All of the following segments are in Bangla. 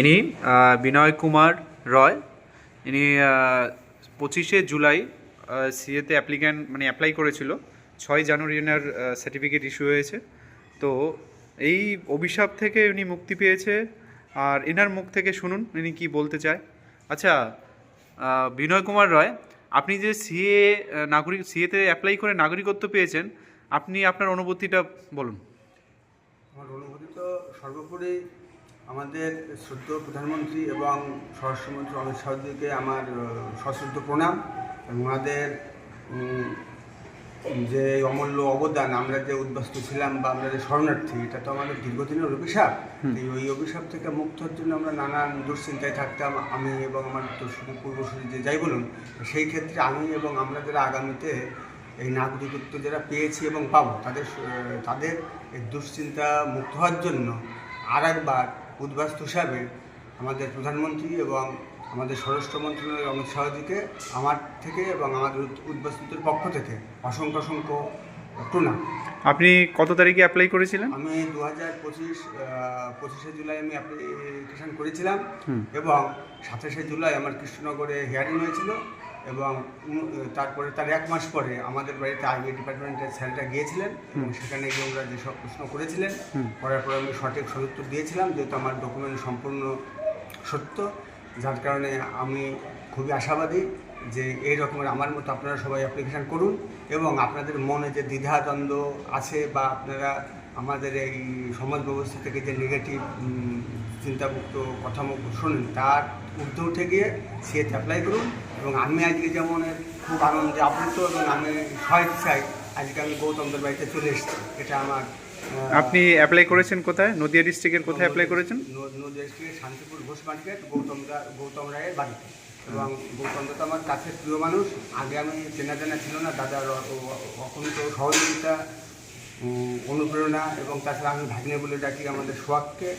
ইনি বিনয় কুমার রয়। ইনি পঁচিশে জুলাই সিএতে অ্যাপ্লিক্যান্ট মানে অ্যাপ্লাই করেছিল। ছয় জানুয়ারি এনার সার্টিফিকেট ইস্যু হয়েছে। তো এই অভিশাপ থেকে উনি মুক্তি পেয়েছে। আর এনার মুখ থেকে শুনুন, ইনি কি বলতে চায়। আচ্ছা বিনয় কুমার রয়, আপনি যে সিএ নাগরিক সিএতে অ্যাপ্লাই করে নাগরিকত্ব পেয়েছেন, আপনি আপনার অনুভূতিটা বলুন। আমার অনুভূতি তো সর্বোপরি আমাদের শ্রদ্ধ প্রধানমন্ত্রী এবং স্বরাষ্ট্রমন্ত্রী অমিত শাহজিকে আমার সশ্রদ্ধ প্রণাম এবং ওনাদের যে অমূল্য অবদান আমরা যে উদ্বাস্তু ছিলাম বা আমরা যে শরণার্থী এটা তো আমাদের দীর্ঘদিনের অভিশাপ। এই ওই অভিশাপ থেকে মুক্ত হওয়ার জন্য আমরা নানান দুশ্চিন্তায় থাকতাম। আমি এবং আমার পূর্বসূরি যে যাই বলুন সেই ক্ষেত্রে আমি এবং আমরা যারা আগামীতে এই নাগরিকত্ব যারা পেয়েছি এবং পাবো তাদের তাদের এই দুশ্চিন্তা মুক্ত হওয়ার জন্য আর একবার উদ্বাস্তু হিসাবে আমাদের প্রধানমন্ত্রী এবং আমাদের স্বরাষ্ট্র মন্ত্রণালয়ের অমিত শাহজিকে আমার থেকে এবং আমাদের উদ্বাস্তুদের পক্ষ থেকে অসংখ্য অসংখ্য প্রণাম। আপনি কত তারিখে অ্যাপ্লাই করেছিলেন? আমি দু হাজার পঁচিশ পঁচিশে জুলাই আমি অ্যাপ্লিকেশন করেছিলাম এবং সাতাশে জুলাই আমার কৃষ্ণনগরে হিয়ারিং হয়েছিল। এবং তারপরে তার এক মাস পরে আমাদের বাড়িতে আইবি ডিপার্টমেন্টের স্যারটা গিয়েছিলেন এবং সেখানে গিয়ে ওরা যেসব প্রশ্ন করেছিলেন করার পরে আমি সঠিক সদুত্তর দিয়েছিলাম যেহেতু আমার ডকুমেন্ট সম্পূর্ণ সত্য যার কারণে আমি খুবই আশাবাদী যে এই রকমের আমার মতো আপনারা সবাই অ্যাপ্লিকেশন করুন এবং আপনাদের মনে যে দ্বিধাদ্বন্দ্ব আছে বা আপনারা আমাদের এই সমাজ ব্যবস্থা থেকে যে নেগেটিভ চিন্তামুক্ত কথামুক্ত শোনেন তার ঊর্ধ্বে উঠে গিয়ে সিএতে অ্যাপ্লাই করুন। এবং আমি আজকে যেমন খুব আনন্দে আপ্লুত এবং আমি চাই আজকে আমি গৌতমদের বাড়িতে চলে এসেছি। এটা আমার আপনি অ্যাপ্লাই করেছেন কোথায়? নদিয়া ডিস্ট্রিক্টের কোথায় অ্যাপ্লাই করেছেন? নদী ডিস্ট্রিক্টের শান্তিপুর ঘোষ মার্কেট গৌতম গৌতম রায়ের বাড়িতে। এবং গৌতম তো আমার কাছের প্রিয় মানুষ। আগে আমি চেনা জানা ছিল না দাদার অকুণ্ঠ সহযোগিতা অনুপ্রেরণা এবং তাছাড়া আমি ভাগ্নে বলে ডাকি আমাদের সোয়াককে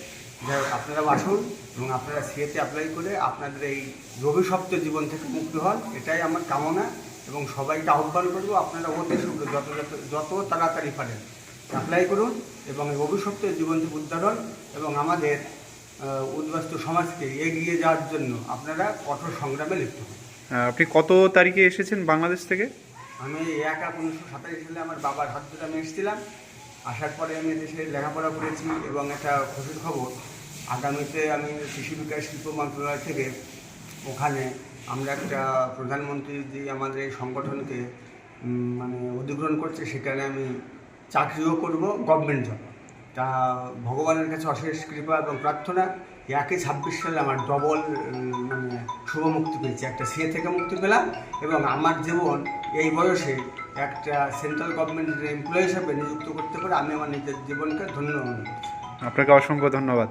যাই আপনারাও আসুন এবং আপনারা সিএতে অ্যাপ্লাই করে আপনাদের এই অভিশপ্ত জীবন থেকে মুক্তি হন, এটাই আমার কামনা এবং সবাইকে আহ্বান করব আপনারা অতি শীঘ্র যত যত যত তাড়াতাড়ি পারেন অ্যাপ্লাই করুন এবং এই অভিশপ্ত জীবন থেকে উদ্ধার হন এবং আমাদের উদ্বাস্তু সমাজকে এগিয়ে যাওয়ার জন্য আপনারা কঠোর সংগ্রামে লিপ্ত হন। আপনি কত তারিখে এসেছেন বাংলাদেশ থেকে? আমি এক এক উনিশশো সাতাশ সালে আমার বাবার হাত ধরে আমি এসেছিলাম। আসার পরে আমি দেশে লেখাপড়া করেছি এবং একটা খুশির খবর। আগামীতে আমি কৃষি বিকাশ শিল্প মন্ত্রণালয় থেকে ওখানে আমরা একটা প্রধানমন্ত্রী যে আমাদের এই সংগঠনকে মানে অধিগ্রহণ করছে, সেখানে আমি চাকরিও করব গভর্নমেন্ট জব তা ভগবানের কাছে অশেষ কৃপা এবং প্রার্থনা। একই ছাব্বিশ সালে আমার ডবল মানে শুভ মুক্তি পেয়েছি। একটা সে থেকে মুক্তি পেলাম এবং আমার জীবন এই বয়সে একটা সেন্ট্রাল গভর্নমেন্টের এমপ্লয়ি হিসাবে নিযুক্ত করতে পারে আমি আমার নিজের জীবনকে ধন্য আপনাকে অসংখ্য ধন্যবাদ।